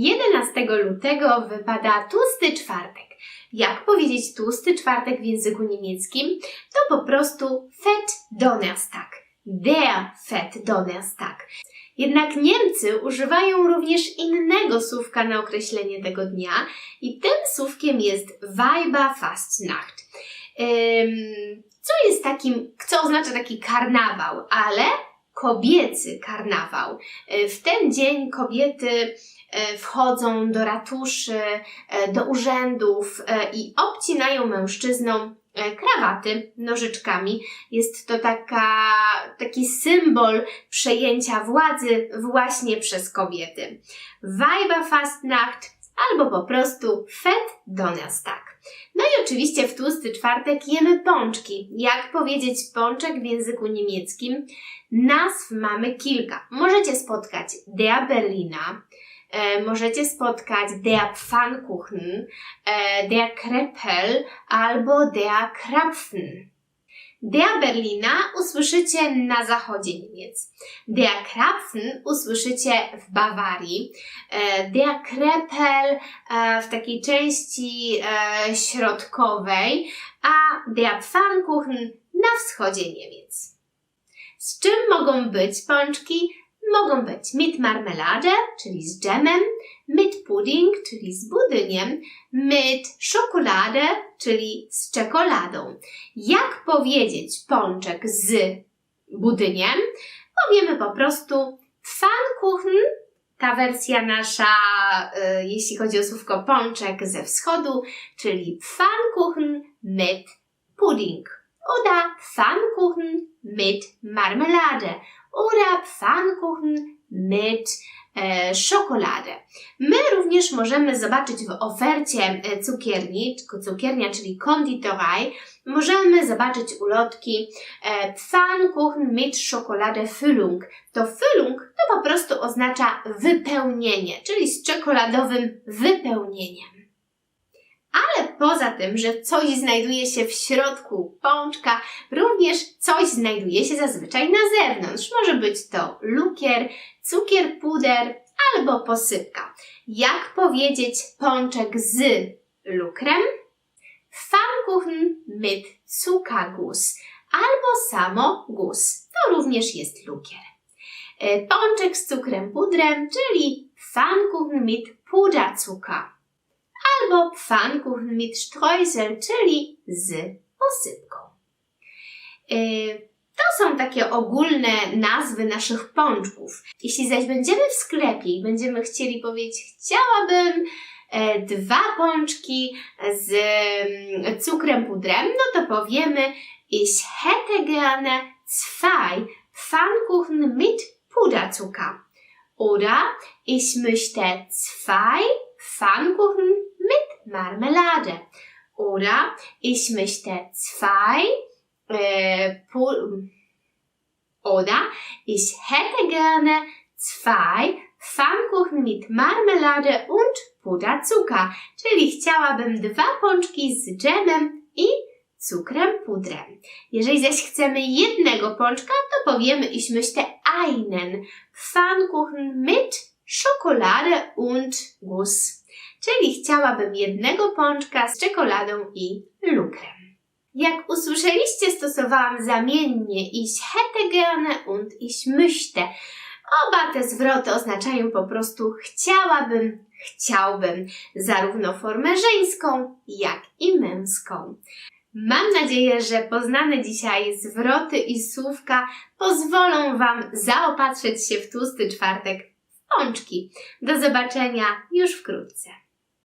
11 lutego wypada tłusty czwartek. Jak powiedzieć tłusty czwartek w języku niemieckim? To po prostu Fett Donnerstag. Der Fett Donnerstag. Jednak Niemcy używają również innego słówka na określenie tego dnia i tym słówkiem jest Weiberfastnacht. Ym, co jest takim, co oznacza taki karnawał, ale kobiecy karnawał. Y, W ten dzień kobiety wchodzą do ratuszy, e, do urzędów e, i obcinają mężczyznom e, krawaty nożyczkami. Jest to taka, taki symbol przejęcia władzy właśnie przez kobiety. Weiberfastnacht albo po prostu Fett Donnerstag. No i oczywiście w tłusty czwartek jemy pączki. Jak powiedzieć pączek w języku niemieckim? Nazw mamy kilka. Możecie spotkać der Berlina, e, możecie spotkać der Pfannkuchen, e, der Kreppel albo der Krapfen. Der Berlina usłyszycie na zachodzie Niemiec. Der Krapfen usłyszycie w Bawarii. E, Der Kreppel e, w takiej części e, środkowej, a der Pfannkuchen na wschodzie Niemiec. Z czym mogą być pączki? Mogą być mit Marmelade, czyli z dżemem, mit Pudding, czyli z budyniem, mit Schokolade, czyli z czekoladą. Jak powiedzieć pączek z budyniem? Powiemy po prostu Pfannkuchen, ta wersja nasza, y, jeśli chodzi o słówko pączek ze wschodu, czyli Pfannkuchen mit Pudding oder Pfannkuchen mit Marmelade oder Pfannkuchen mit e, Schokolade. My również możemy zobaczyć w ofercie e, cukierni, cukiernia, czyli konditorei, możemy zobaczyć ulotki e, Pfannkuchen mit Schokolade Füllung. To Füllung to po prostu oznacza wypełnienie, czyli z czekoladowym wypełnieniem. Ale poza tym, że coś znajduje się w środku pączka, również coś znajduje się zazwyczaj na zewnątrz. Może być to lukier, cukier puder albo posypka. Jak powiedzieć pączek z lukrem? Pfannkuchen mit Zuckerguss albo samo gus. To również jest lukier. E, Pączek z cukrem pudrem, czyli Pfannkuchen mit Puderzucker albo Pfannkuchen mit Streusel, czyli z posypką. Yy, To są takie ogólne nazwy naszych pączków. Jeśli zaś będziemy w sklepie i będziemy chcieli powiedzieć, chciałabym e, dwa pączki z mm, cukrem pudrem, no to powiemy, ich hätte gerne zwei Pfannkuchen mit Puderzucker. Oder ich möchte zwei Pfannkuchen mit Marmelade. Oder ich möchte zwei äh, Pu- oder ich hätte gerne zwei Pfannkuchen mit Marmelade und Puderzucker. Czyli chciałabym dwa pączki z dżemem i cukrem pudrem. Jeżeli zaś chcemy jednego pączka, to powiemy ich möchte einen Pfannkuchen mit Schokolade und Guss. Czyli chciałabym jednego pączka z czekoladą i lukrem. Jak usłyszeliście, stosowałam zamiennie ich hätte gerne und ich möchte. Oba te zwroty oznaczają po prostu chciałabym, chciałbym, zarówno formę żeńską, jak i męską. Mam nadzieję, że poznane dzisiaj zwroty i słówka pozwolą Wam zaopatrzyć się w tłusty czwartek w pączki. Do zobaczenia już wkrótce.